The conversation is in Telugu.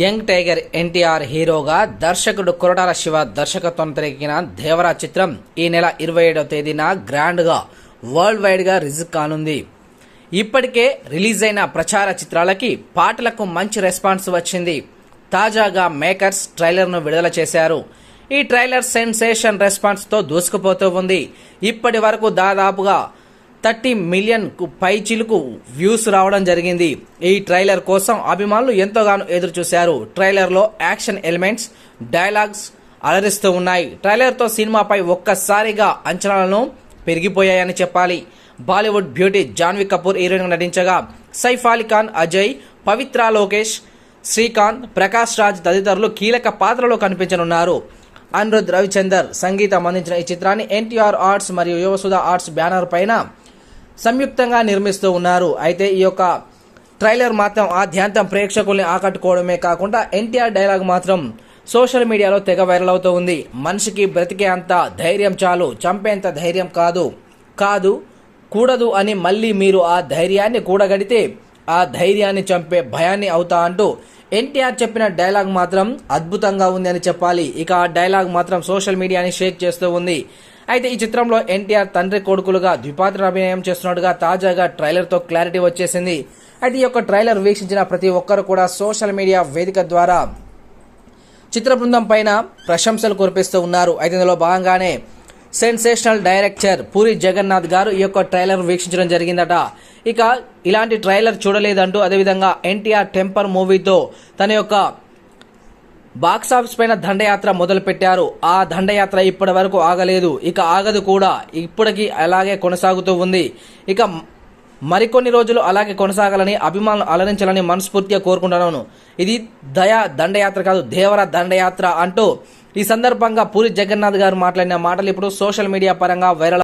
యంగ్ టైగర్ ఎన్టీఆర్ హీరోగా దర్శకుడు కొరటాల శివ దర్శకత్వం తెరకెక్కిన దేవరా చిత్రం ఈ నెల ఇరవై ఏడవ తేదీన గ్రాండ్గా వరల్డ్ వైడ్గా రిలీజ్ కానుంది. ఇప్పటికే రిలీజ్ అయిన ప్రచార చిత్రాలకి పాటలకు మంచి రెస్పాన్స్ వచ్చింది. తాజాగా మేకర్స్ ట్రైలర్ను విడుదల చేశారు. ఈ ట్రైలర్ సెన్సేషన్ రెస్పాన్స్తో దూసుకుపోతూ ఉంది. ఇప్పటి వరకు దాదాపుగా థర్టీ మిలియన్కు పై చిలుకు వ్యూస్ రావడం జరిగింది. ఈ ట్రైలర్ కోసం అభిమానులు ఎంతోగానో ఎదురు చూశారు ట్రైలర్లో యాక్షన్ ఎలిమెంట్స్ డైలాగ్స్ అలరిస్తూ ఉన్నాయి. ట్రైలర్తో సినిమాపై ఒక్కసారిగా అంచనాలను పెరిగిపోయాయని చెప్పాలి. Bollywood beauty Janhvi Kapoor heroine నటించగా సైఫ్ అలీ ఖాన్ అజయ్ పవిత్ర లోకేష్ శ్రీకాంత్ ప్రకాష్ రాజ్ తదితరులు కీలక పాత్రలో కనిపించనున్నారు. అనిరుద్ రవిచందర్ సంగీతం అందించిన ఈ చిత్రాన్ని ఎన్టీఆర్ ఆర్ట్స్ మరియు యువసుధ ఆర్ట్స్ బ్యానర్ పైన సంయుక్తంగా నిర్మిస్తూ ఉన్నారు. అయితే ఈ యొక్క ట్రైలర్ మాత్రం ఆద్యాంతం ప్రేక్షకుల్ని ఆకట్టుకోవడమే కాకుండా ఎన్టీఆర్ డైలాగ్ మాత్రం సోషల్ మీడియాలో తెగ వైరల్ అవుతూ ఉంది. మనిషికి బ్రతికే అంత ధైర్యం చాలు చంపేంత ధైర్యం కాదు. కాదు కూడదు అని మళ్ళీ మీరు ఆ ధైర్యాన్ని కూడగడితే ఆ ధైర్యాన్ని చంపే భయాన్ని అవుతా అంటూ ఎన్టీఆర్ చెప్పిన డైలాగ్ మాత్రం అద్భుతంగా ఉంది అని చెప్పాలి. ఇక ఆ డైలాగ్ మాత్రం సోషల్ మీడియాని షేక్ చేస్తూ ఉంది. అయితే ఈ చిత్రంలో ఎన్టీఆర్ తండ్రి కొడుకులుగా ద్విపాత్ర అభినయం చేస్తున్నట్టుగా తాజాగా ట్రైలర్తో క్లారిటీ వచ్చేసింది. అయితే ఈ యొక్క ట్రైలర్ వీక్షించిన ప్రతి ఒక్కరు కూడా సోషల్ మీడియా వేదిక ద్వారా చిత్ర బృందం పైన ప్రశంసలు కురిపిస్తూ ఉన్నారు. అయితే ఇందులో భాగంగానే సెన్సేషనల్ డైరెక్టర్ పూరి జగన్నాథ్ గారు ఈ యొక్క ట్రైలర్ వీక్షించడం జరిగిందట. ఇక ఇలాంటి ట్రైలర్ చూడలేదంటూ అదేవిధంగా ఎన్టీఆర్ టెంపర్ మూవీతో తన యొక్క బాక్సాఫీస్ పైన దండయాత్ర మొదలు పెట్టారు ఆ దండయాత్ర ఇప్పటి వరకు ఆగలేదు. ఇక ఆగదు కూడా. ఇప్పటికీ అలాగే కొనసాగుతూ ఉంది. ఇక మరికొన్ని రోజులు అలాగే కొనసాగాలని అభిమానులు అలరించాలని మనస్ఫూర్తిగా కోరుకుంటున్నాను. ఇది దయా దండయాత్ర కాదు దేవర దండయాత్ర అంటూ ఈ సందర్భంగా పూరి జగన్నాథ్ గారు మాట్లాడిన మాటలు ఇప్పుడు సోషల్ మీడియా పరంగా వైరల్